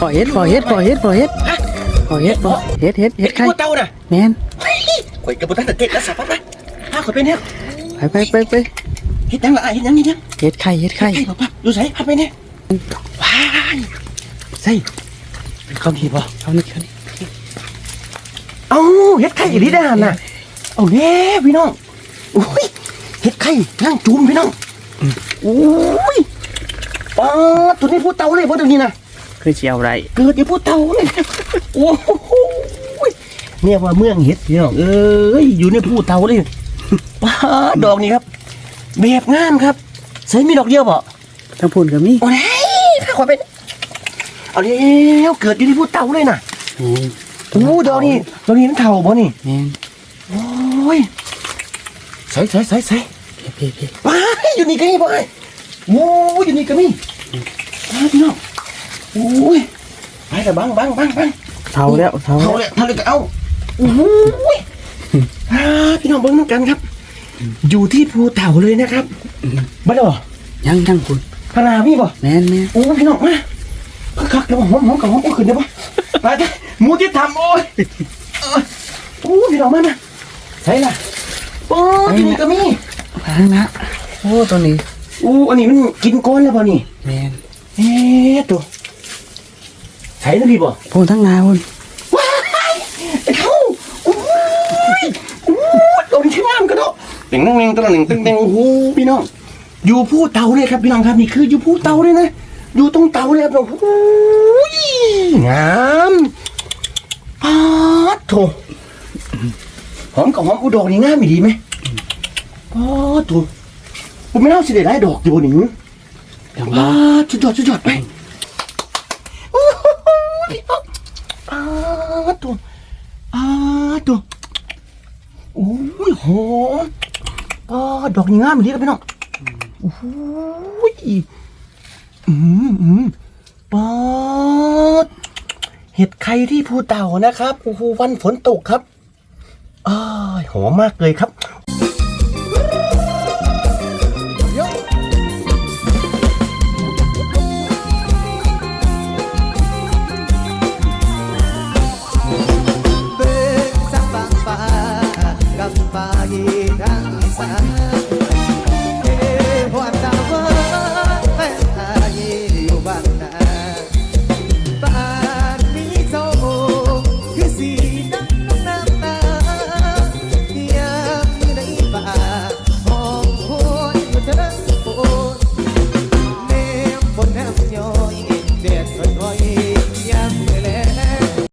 ปล่อยเฮ็ดปล่อยเฮ็ดปล่อยเฮ็ดปล่อยเฮ็ดปล่อยเฮ็ดปล่อยเฮ็ดเฮ็ดเฮ็ดใครพูดเต้าน่ะแมนข่อยกระบุตั้งแต่เด็กแล้วสับไปไปพาข่อยไปเนี่ยไปไปไปไปเฮ็ดยังละเฮ็ดยังเฮ็ดยังเฮ็ดไข่เฮ็ดไข่ไข่ป่ะป่ะดูใส่พาไปเนี่ยว้ายใส่เขาดีป่ะเอานี่เอานี่เอ้าเฮ็ดไข่อีหลีได้หันน่ะเอาแน่พี่น้องโอ้ยเฮ็ดไข่นั่งจุ่มพี่น้องโอ้ยป้าดตัวนี้พูดเตาเลยเพราะเดี๋ยวนี้นะ คือสิเอาไรเกิดอย่าพูดเตาเลยโอ้โหเนี่ยว่าเมืองเฮ็ดพี่น้องเอ้ยอยู่ในพูดเตาเลยป้าดดอกนี้ครับแบบงามครับใส่มีดอกเดียวบ่ทั้งพูนก็มีโอ้ยพาขวาไปเอาเร็วเกิดอยู่ในพูดเตาเลยน่ะแมนโอ้ดอกนี้ดอกนี้นั่นเท่าบ่นี่แมนโอ้ยใส่ใส่ใส่ใส่เพ่เพ่ว้ายอยู่นี่ก็มีบ่ไอ้โอ้ยอยู่นี่ก็มีว้ายพี่น้องโอ้ยไปแต่บังบังบังบังเท่าแล้วเท่าเอาแล้วเลยเอาเลยก็เอาโอ้ยอ่าพี่น้องเบิ้งน้ำกันครับ อยู่ที่ภูเต่าเลยนะครับบ้าบ่ยังยังคุณพนาพี่บ่แมนแมนโอ้ยพี่น้องมาคักๆแล้วหอมหอมกับหอมโอ้ยขึ้นได้ปะไปเถอะหมูที่ทำโอ้ยเอ้ยโอ้ยพี่น้องมามาใส่ละโอ้ยที่นี่ก็มีทางนะโอ้ตัวนี้โอ้อันนี้มันกินก้อนแล้วป่ะนี่แมนเอ๊ะตัว ใส่แล้วดีบ่พูนทั้งนาพูนว้ายไอ้เขาโอ้ยโอ้ยโดนที่น้ำกันเนาะเต็งนั่งเต็งตัวหนึ่งเต็งเต็งโอ้โหพี่น้อง อยู่ผู้เตาเลยครับพี่น้องครับนี่คืออยู่ผู้เตาเลยนะ อยู่ตรงเตาเลยครับโอ้โหงามป๊าดโถหอมกับหอมอุดอกนี่งามอีดีไหมป๊าดโถผมไม่เล่าสิเด็ดได้ดอกอยู่นี่เดี๋ยวป๊าว่าดสุดยอดสุดยอดไปโอ้โหพี่น้ อาดโถป๊าดโถโอ้ยหอมป๊าดดอกนี่งามอีดีครับพี่น้องโอ้หยอืมอืมป๊าดเห็ดไข่ที่ภูเต่านะครับโอ้โหวันฝนตกครับอ้าหอมมากเลยครับ